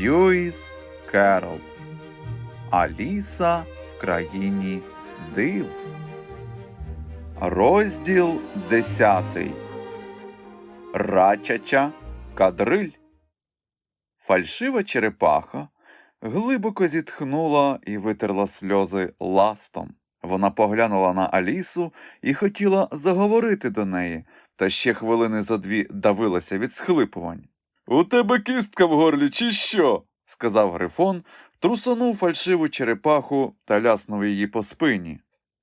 Льюіс Керол. Аліса в країні див. Розділ десятий. Рачача кадриль. Фальшива черепаха глибоко зітхнула і витерла сльози ластом. Вона поглянула на Алісу і хотіла заговорити до неї, та ще хвилини зо дві давилася від схлипувань. У тебе кістка в горлі, чи що? сказав Грифон, трусонув фальшиву черепаху та ляснув її по спині.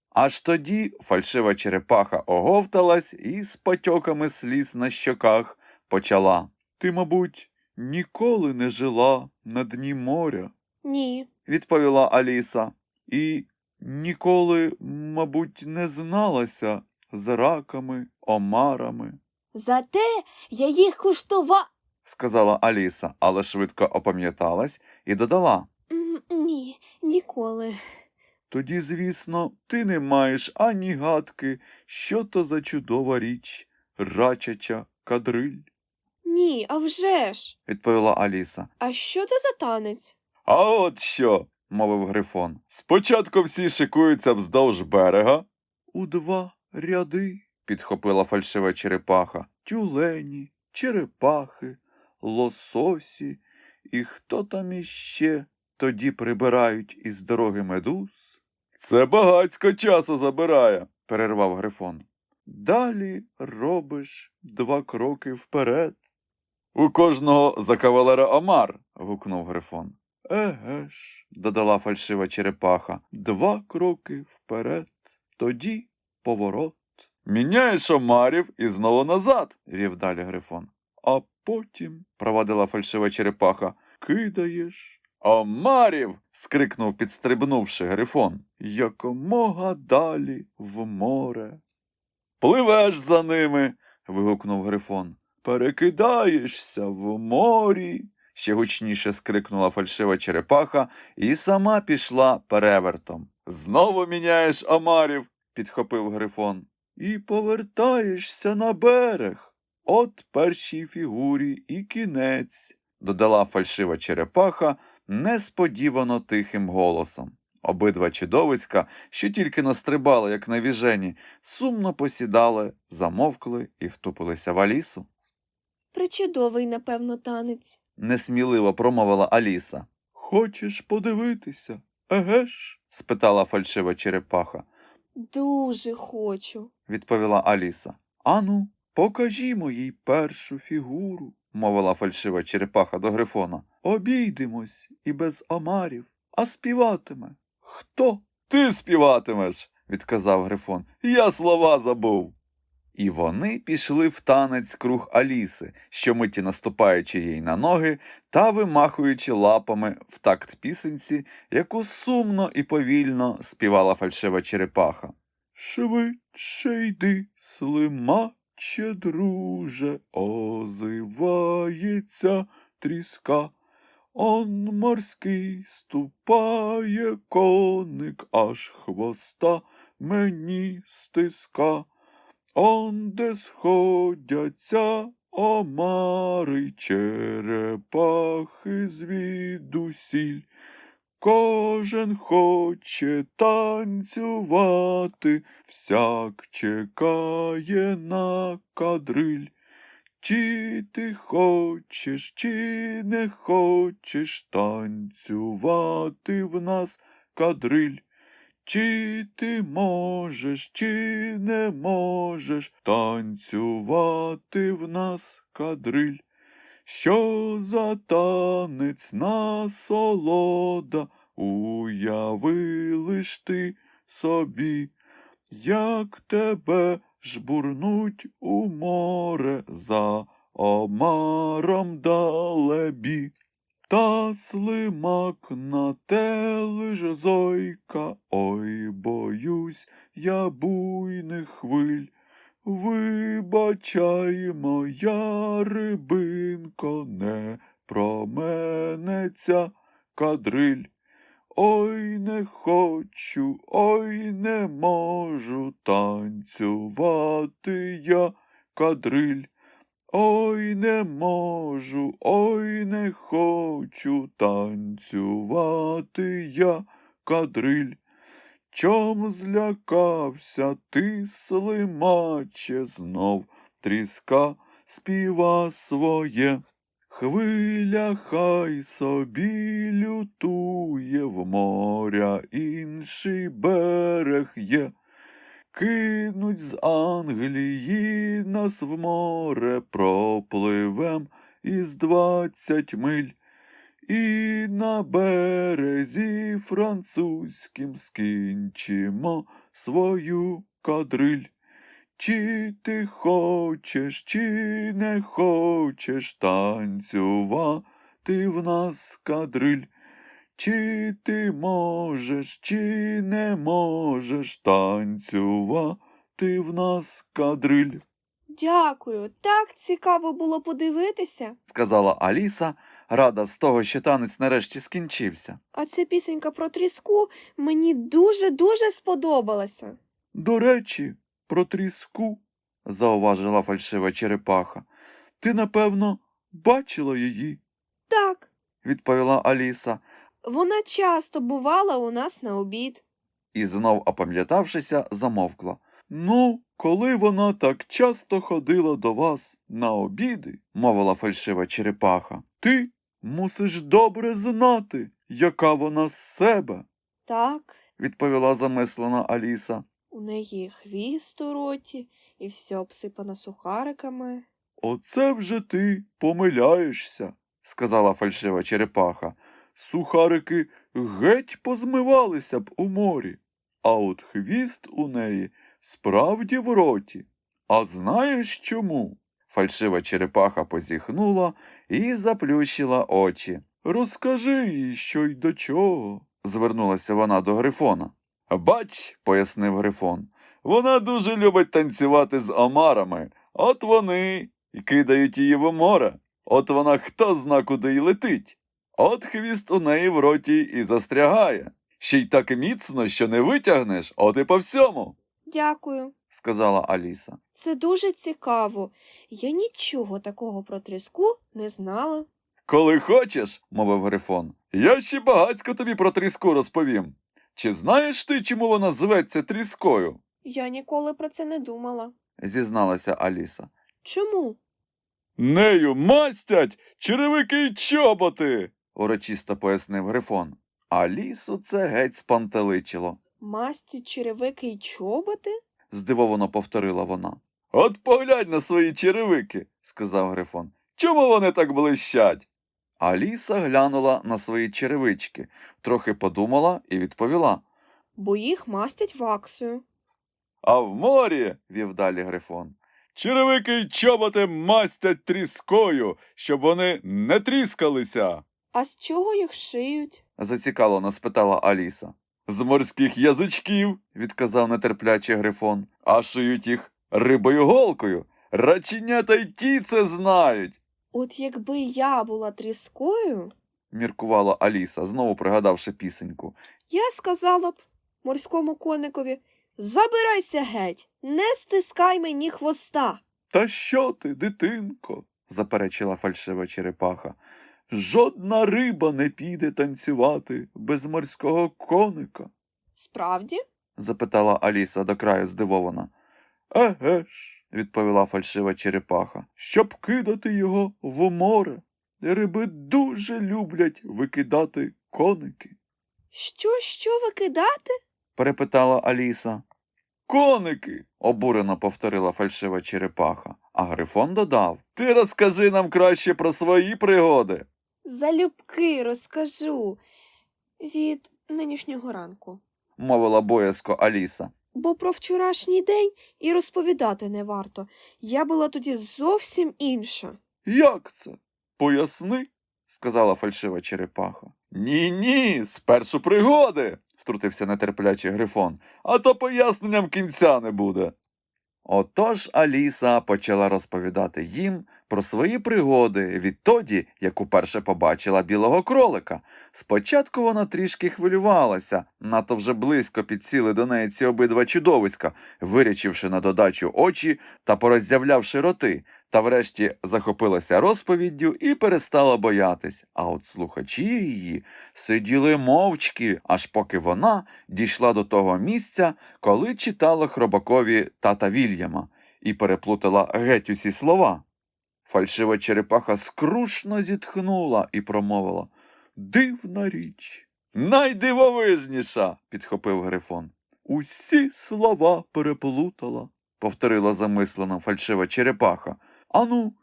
Аж тоді фальшива черепаха оговталась і з потьоками сліз на щоках почала. Ти, мабуть, ніколи не жила на дні моря, Ні. відповіла Аліса, і ніколи, мабуть, не зналася з раками, омарами, Зате я їх куштува. Сказала Аліса, але швидко опам'яталась і додала. Ні, ніколи. Тоді, звісно, ти не маєш ані гадки, що то за чудова річ, рачача кадриль, Ні, а вже ж. відповіла Аліса. А що це за танець? А от що, мовив Грифон. Спочатку всі шикуються вздовж берега. У два ряди, підхопила фальшива черепаха. Тюлені, черепахи, лососі і хто там іще тоді прибирають із дороги медуз. Це багацько часу забирає, перервав Грифон. Далі робиш два кроки вперед. У кожного за кавалера Омар. гукнув Грифон. Еге ж, додала фальшива черепаха, два кроки вперед, тоді поворот. Міняєш омарів і знову назад, вів далі Грифон. А потім, провадила фальшива черепаха, кидаєш. Омарів. скрикнув, підстрибнувши Грифон. Якомога далі в море. Пливеш за ними. вигукнув Грифон. Перекидаєшся в морі. ще гучніше скрикнула фальшива черепаха і сама пішла перевертом. Знову міняєш омарів, підхопив Грифон. І повертаєшся на берег. От першій фігурі і кінець, додала фальшива черепаха несподівано тихим голосом. Обидва чудовиська, що тільки настрибали, як на віжені, сумно посідали, замовкли і втупилися в Алісу. Причудовий, напевно, танець. несміливо промовила Аліса. Хочеш подивитися? Еге ж? спитала фальшива черепаха, Дуже хочу. відповіла Аліса. Ану, покажімо їй першу фігуру, мовила фальшива черепаха до Грифона. Обійдемось і без омарів, а співатиме. Хто? Ти співатимеш, відказав Грифон. Я слова забув. І вони пішли в танець круг Аліси, щомиті наступаючи їй на ноги та вимахуючи лапами в такт пісенці, яку сумно і повільно співала фальшива черепаха. Швидше йди, слимаче, друже, озивається тріска. Он морський ступає коник, аж хвоста мені стиска. Он де сходяться омари черепахи звідусіль. Кожен хоче танцювати, всяк чекає на кадриль. Чи ти хочеш, чи не хочеш танцювати в нас кадриль? Чи ти можеш, чи не можеш танцювати в нас кадриль? Що за танець насолода, уяви лиш ти собі, як тебе жбурнуть у море за омаром далебі. Та слимак на те лиш зойка, ой, боюсь я буйних хвиль. Вибачай, моя рибинко, не променеться кадриль. Ой, не хочу, ой, не можу танцювати я кадриль. Ой, не можу, ой, не хочу танцювати я, кадриль. Чом злякався ти, слимаче, знов тріска співа своє. Хвиля хай собі лютує в моря, інший берег є. Кинуть з Англії нас в море, пропливем із двадцять миль. І на березі французьким скінчимо свою кадриль. Чи ти хочеш, чи не хочеш танцювати в нас кадриль? Чи ти можеш, чи не можеш танцювати в нас кадриль? Дякую, так цікаво було подивитися. сказала Аліса, рада з того, що танець нарешті скінчився. А ця пісенька про тріску мені дуже-дуже сподобалася. До речі, про тріску, зауважила фальшива черепаха. Ти, напевно, бачила її, Так, відповіла Аліса, вона часто бувала у нас на обід. і знов опам'ятавшися, замовкла. Ну, коли вона так часто ходила до вас на обіди, мовила фальшива черепаха, ти мусиш добре знати, яка вона з себе, Так, відповіла замислена Аліса. Неї хвіст у роті і все обсипано сухариками. Оце вже ти помиляєшся, сказала фальшива черепаха. Сухарики геть позмивалися б у морі, а от хвіст у неї справді в роті. А знаєш чому? Фальшива черепаха позіхнула і заплющила очі. Розкажи їй, що й до чого, звернулася вона до Грифона. Бач, пояснив Грифон, вона дуже любить танцювати з омарами. От вони і кидають її в море. От вона хто зна куди й летить. От хвіст у неї в роті і застрягає. Ще й так міцно, що не витягнеш, от і по всьому, Дякую. сказала Аліса. Це дуже цікаво. Я нічого такого про тріску не знала. Коли хочеш, мовив Грифон, я ще багацько тобі про тріску розповім. Чи знаєш ти, чому вона зветься тріскою? Я ніколи про це не думала. зізналася Аліса. Чому? Нею мастять черевики й чоботи, урочисто пояснив Грифон. Алісу це геть спантеличило, Масті, черевики й чоботи? здивовано повторила вона. От поглянь на свої черевики, сказав Грифон. Чому вони так блищать? Аліса глянула на свої черевички, трохи подумала і відповіла. Бо їх мастять ваксою. А в морі, вів далі Грифон. Черевики й чоботи мастять тріскою, щоб вони не тріскалися. А з чого їх шиють? зацікавлено спитала Аліса. З морських язичків, відказав нетерплячий Грифон, а шиють їх рибою голкою. Раченята й ті це знають, От якби я була тріскою, міркувала Аліса, знову пригадавши пісеньку. я сказала б морському коникові Забирайся геть, не стискай мені хвоста. Та що ти, дитинко? заперечила фальшива черепаха. Жодна риба не піде танцювати без морського коника. Справді? запитала Аліса до краю здивована. Еге ж, відповіла фальшива черепаха, щоб кидати його в море. Риби дуже люблять викидати коники, Що, що викидати? перепитала Аліса. Коники, обурено повторила фальшива черепаха, а Грифон додав Ти розкажи нам краще про свої пригоди. Залюбки розкажу від нинішнього ранку. мовила боязко Аліса. Бо про вчорашній день і розповідати не варто. Я була тоді зовсім інша. Як це? Поясни, сказала фальшива черепаха. Ні, ні, спершу пригоди, втрутився нетерплячий Грифон, а то поясненням кінця не буде. Отож Аліса почала розповідати їм про свої пригоди відтоді, як уперше побачила білого кролика. Спочатку вона трішки хвилювалася, надто вже близько підсіли до неї ці обидва чудовиська, вирячивши на додачу очі та пороззявлявши роти, та врешті захопилася розповіддю і перестала боятись. А от слухачі її сиділи мовчки, аж поки вона дійшла до того місця, коли читала Хробакові тата Вільяма і переплутала геть усі слова. Фальшива черепаха скрушно зітхнула і промовила Дивна річ. Найдивовижніша, підхопив Грифон. Усі слова переплутала, повторила замислено фальшива черепаха. Ану,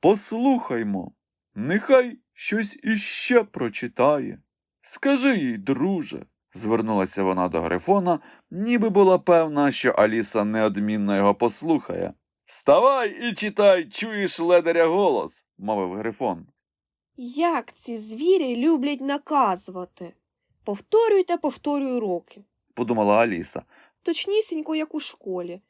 послухаймо, нехай щось іще прочитає. Скажи їй, друже, звернулася вона до Грифона, ніби була певна, що Аліса неодмінно його послухає. Вставай і читай, чуєш ледаря голос, мовив Грифон. Як ці звірі люблять наказувати. Повторюй та повторюй уроки. подумала Аліса, Точнісінько, як у школі.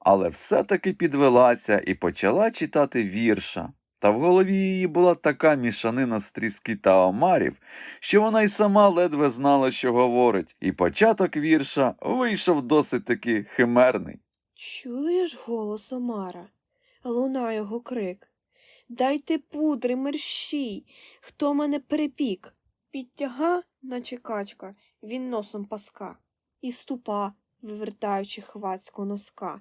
але все-таки підвелася і почала читати вірша. Та в голові її була така мішанина з тріски та омарів, що вона й сама ледве знала, що говорить, і початок вірша вийшов досить таки химерний. Чуєш голос Омара? Луна його крик. Дайте пудри, мерщій, хто мене перепік. Підтяга, наче качка, він носом паска, і ступа, вивертаючи хвацько носка.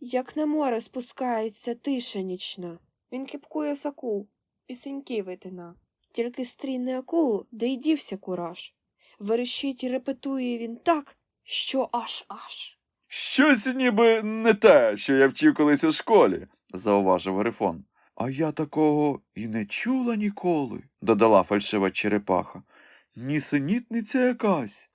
Як на море спускається тиша нічна, він кипкує сакул, пісеньки витина. Тільки стріне акулу, де й дівся кураж. Верещить і репетує він так, що аж аж. Щось ніби не те, що я вчив колись у школі, зауважив Грифон. А я такого і не чула ніколи, додала фальшива черепаха. Нісенітниця якась.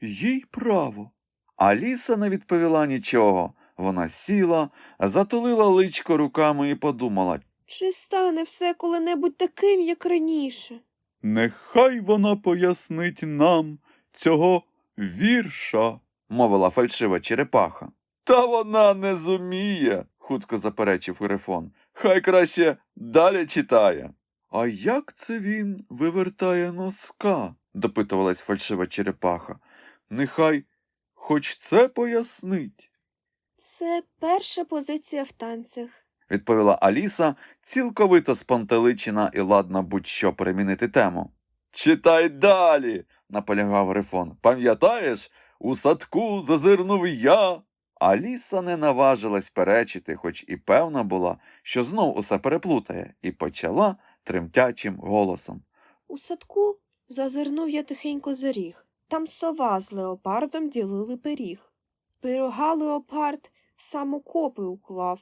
Їй право. Аліса не відповіла нічого. Вона сіла, затулила личко руками і подумала. Чи стане все коли-небудь таким, як раніше? Нехай вона пояснить нам цього вірша, мовила фальшива черепаха. Та вона не зуміє, хутко заперечив Грифон. Хай краще далі читає. А як це він вивертає носка? допитувалась фальшива черепаха. Нехай хоч це пояснить, Це перша позиція в танцях. відповіла Аліса, цілковито спантеличена і ладна будь-що перемінити тему. Читай далі, наполягав Грифон. Пам'ятаєш, у садку зазирнув я. Аліса не наважилась перечити, хоч і певна була, що знов усе переплутає, і почала тремтячим голосом. У садку зазирнув я тихенько за ріг. Там сова з леопардом ділили пиріг. Пирога леопард сам у уклав,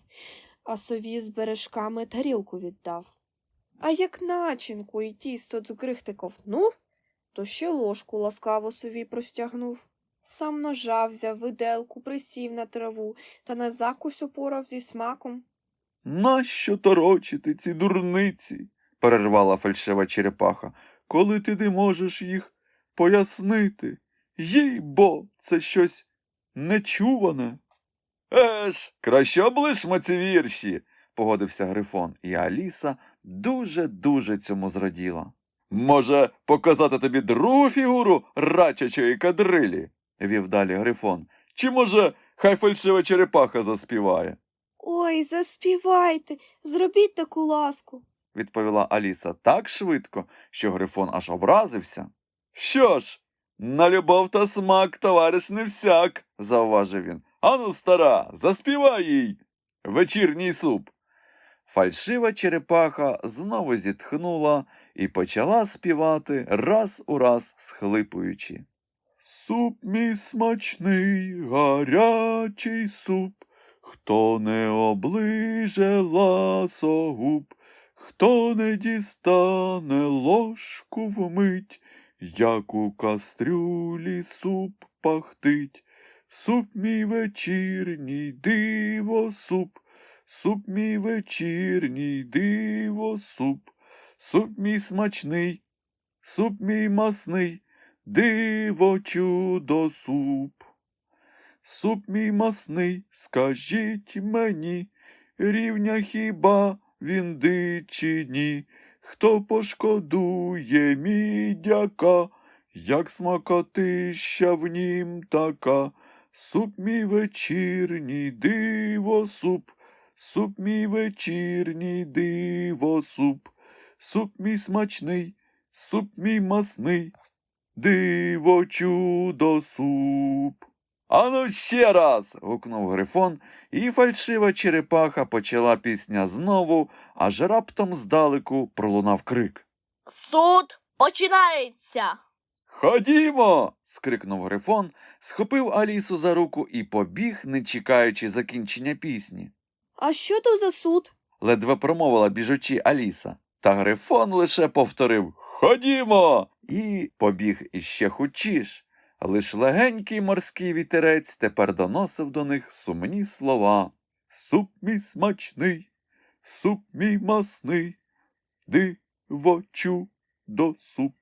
а сові з бережками тарілку віддав. А як начинку і тісто цукрихти ковтнув, то ще ложку ласкаво сові простягнув. Сам ножа взяв виделку, присів на траву та на закусь упорав зі смаком. Нащо торочити ці дурниці? перервала фальшива черепаха, коли ти не можеш їх пояснити. Їй бо, це щось нечуване. Еш, краще облишмо ці вірші, погодився Грифон, і Аліса дуже-дуже цьому зраділа. Може, показати тобі другу фігуру рачачої кадрилі? Вів далі Грифон. Чи може, хай фальшива черепаха заспіває? Ой, заспівайте, зробіть таку ласку. відповіла Аліса так швидко, що Грифон аж образився. Що ж, на любов та смак, товариш не всяк, зауважив він. Ану, стара, заспівай їй. Вечірній суп. Фальшива черепаха знову зітхнула і почала співати раз у раз схлипуючи. Суп мій смачний, гарячий суп, хто не оближе ласогуб, хто не дістане ложку вмить, як у кастрюлі суп пахтить, суп мій вечірній диво суп, суп мій вечірній диво суп, суп мій смачний, суп мій масний, диво чудо суп. Суп мій масний, скажіть мені, рівня хіба він дичині, хто пошкодує мідяка, як смакотища в нім така, суп мій вечірній диво суп, суп мій вечірній диво суп, суп мій смачний, суп мій масний, диво чудо суп. Ану ще раз. гукнув Грифон, і фальшива черепаха почала пісня знову, аж раптом здалеку пролунав крик. Суд починається. Ходімо. скрикнув Грифон, схопив Алісу за руку і побіг, не чекаючи закінчення пісні. А що то за суд? ледве промовила біжучи Аліса. Та Грифон лише повторив Ходімо. і побіг іще хучіш. Лиш легенький морський вітерець тепер доносив до них сумні слова. Суп мій смачний, суп мій масний, диво чудо суп.